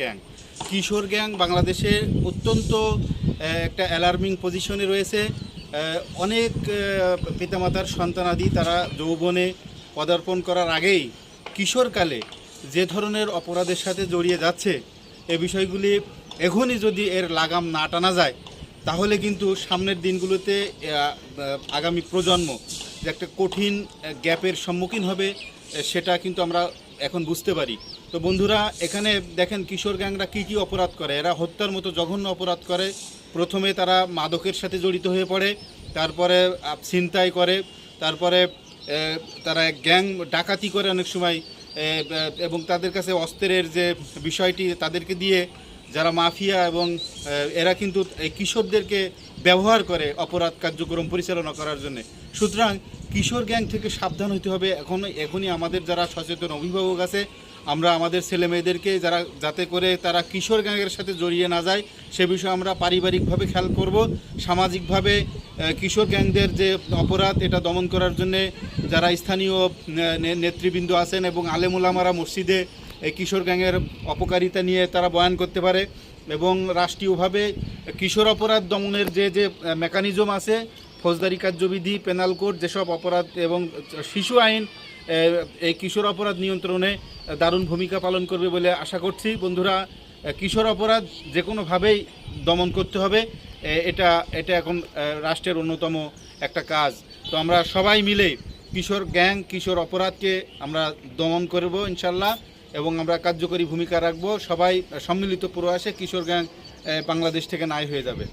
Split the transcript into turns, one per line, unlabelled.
Gang. কিশোর gang বাংলাদেশে অত্যন্ত একটা অ্যালার্মিং পজিশনে রয়েছে। অনেক পিতামাতার সন্তানাদি তারা যৌবনে পদার্পণ করার আগেই কিশোরকালে যে ধরনের অপরাধের সাথে জড়িয়ে যাচ্ছে, এ বিষয়গুলি এখনই যদি এর লাগাম না টানা যায়, তাহলে কিন্তু সামনের দিনগুলোতে আগামী প্রজন্ম যে একটা কঠিন গ্যাপের সম্মুখীন হবে। সেটা কিন্তু আমরা এখন বুঝতে পারি। তো বন্ধুরা, এখানে দেখেন কিশোর গ্যাংরা কী কী অপরাধ করে। এরা হত্যার মতো জঘন্য অপরাধ করে। প্রথমে তারা মাদকের সাথে জড়িত হয়ে পড়ে, তারপরে ছিনতাই করে, তারপরে তারা গ্যাং ডাকাতি করে অনেক সময় এবং তাদের কাছে অস্ত্রের যে বিষয়টি, তাদেরকে দিয়ে যারা মাফিয়া এবং এরা কিন্তু এই কিশোরদেরকে ব্যবহার করে অপরাধ কার্যক্রম পরিচালনা করার জন্য। সুতরাং কিশোর গ্যাং থেকে সাবধান হতে হবে। এখন, এখনই আমাদের যারা সচেতন অভিভাবক আছে, আমরা আমাদের ছেলে মেয়েদেরকে যারা, যাতে করে তারা কিশোর গ্যাংয়ের সাথে জড়িয়ে না যায়, সে বিষয়ে আমরা পারিবারিকভাবে খেয়াল করব। সামাজিকভাবে কিশোর গ্যাংদের যে অপরাধ, এটা দমন করার জন্যে যারা স্থানীয় নেতৃবৃন্দ আছেন এবং আলেমুলামারা মসজিদে এই কিশোর গ্যাংয়ের অপকারিতা নিয়ে তারা বয়ান করতে পারে এবং রাষ্ট্রীয়ভাবে কিশোর অপরাধ দমনের যে যে মেকানিজম আছে, ফৌজদারি কার্যবিধি পেনাল কোড যেসব অপরাধ এবং শিশু আইন এই কিশোর অপরাধ নিয়ন্ত্রণে দারুণ ভূমিকা পালন করবে বলে আশা করছি। বন্ধুরা কিশোর অপরাধ যে কোনোভাবেই দমন করতে হবে। এটা এটা এখন রাষ্ট্রের অন্যতম একটা কাজ। তো আমরা সবাই মিলে কিশোর গ্যাং, কিশোর অপরাধকে আমরা দমন করব ইনশাল্লাহ। এবং আমরা কার্যকরী ভূমিকা রাখব। সবাই সম্মিলিত প্রয়াসে কিশোর গ্যাং বাংলাদেশ থেকে নাই হয়ে যাবে।